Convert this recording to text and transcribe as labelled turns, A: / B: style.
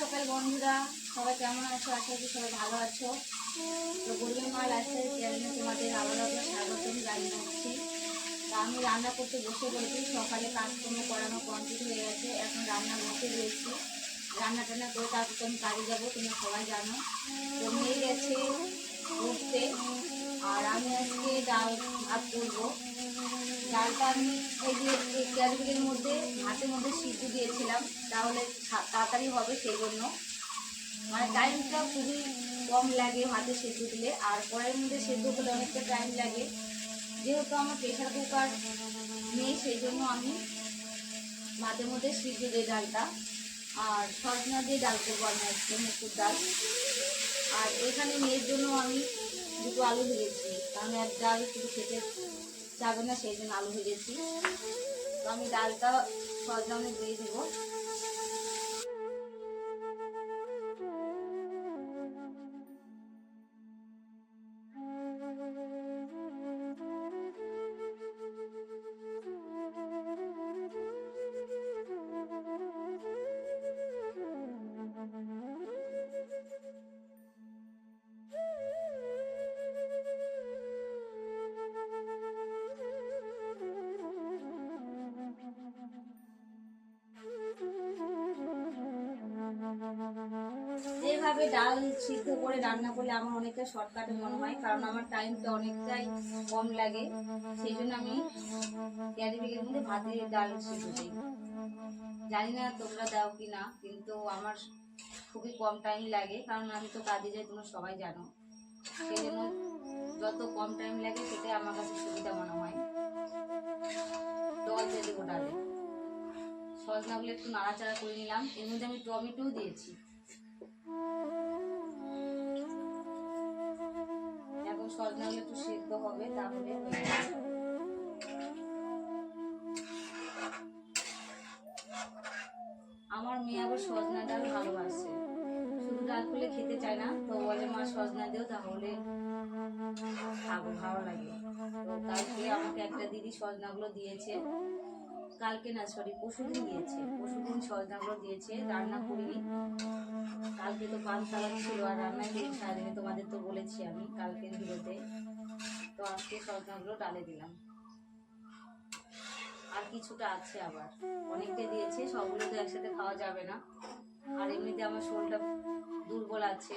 A: সকাল বন্ধুরা, সবাই কেমন আছো? আশা করি সবাই ভালো আছো। তো গরিবের মাল আছে চ্যানেলে তোমাদের আবার আবার স্বাগতম জানিয়ে হচ্ছি তা আমি রান্না করতে বসে পড়েছি সকালে কাজকর্ম করানো কমপ্লিট হয়ে গেছে। এখন রান্না বসে রয়েছি। রান্না টান্না করে তারপর আমি কাজে যাব, তোমরা সবাই জানো। তো মেয়ে গেছে উঠতে। আর আমি আজকে ডাল ভাত করব। ডালটা আমি এই যে এই ক্যারিবেগের মধ্যে, ভাতের মধ্যে সিদ্ধ দিয়েছিলাম। তাহলে তাড়াতাড়ি হবে সেই জন্য। মানে টাইমটা খুবই কম লাগে ভাতে সেদ্ধ দিলে। আর কড়াইয়ের মধ্যে সেদ্ধ করলে অনেকটা টাইম লাগে। যেহেতু আমার প্রেশার কুকার নেই, সেই জন্য আমি ভাতের মধ্যে সিদ্ধ দিই ডালটা। আর সজনা দিয়ে ডাল করব আমি আজকে ডাল। আর এখানে মেয়ের জন্য আমি দুটো আলু ভেজেছি। কারণ এক ডাল শুধু খেতে যাবে না, সেই জন্য আলু ভেজেছি। তো আমি ডালটা আমি দিয়ে দিব। এইভাবে ডাল সিদ্ধ করে রান্না করলে আমার অনেকটা শর্টকাট মনে হয়, কারণ আমার টাইমটা অনেকটাই কম লাগে। সেই জন্য আমি ক্যারি ব্যাগের মধ্যে ভাতের ডাল সিদ্ধ দিই জানি না তোমরা দাও কি না, কিন্তু আমার খুবই কম টাইম লাগে, কারণ আমি তো কাজে যাই, তোমরা সবাই জানো। সেই জন্য যত কম টাইম লাগে, সেটাই আমার কাছে সুবিধা মনে হয়। জল দিয়ে দেবো ডালে। সজনাগুলো একটু নাড়াচাড়া করে নিলাম। এর মধ্যে আমি টমেটোও দিয়েছি। সজনাগুলো একটু সিদ্ধ হবে তাহলে। আমার মেয়ে আবার সজনা ডাল ভালোবাসে। শুধু ডাল করলে খেতে চায় না, তো বলে, মা সজনা দিও তাহলে খাব, ভালো লাগে। তো কালকে আমাকে একটা দিদি সজনাগুলো দিয়েছে। কালকে না সরি পরশুদিন দিয়েছে। পরশুদিন সজনাগুলো দিয়েছে, রান্না করিনি। কালকে তো পান সালাদ ছিল আর রান্না করি সারাদিনে তোমাদের তো বলেছি আমি কালকে ভিডিওতে তো আজকে সজনাগুলো ডালে দিলাম। আর কিছুটা আছে আবার। অনেকটা দিয়েছে, সবগুলো তো একসাথে খাওয়া যাবে না। আর এমনিতে আমার শরীরটা দুর্বল আছে।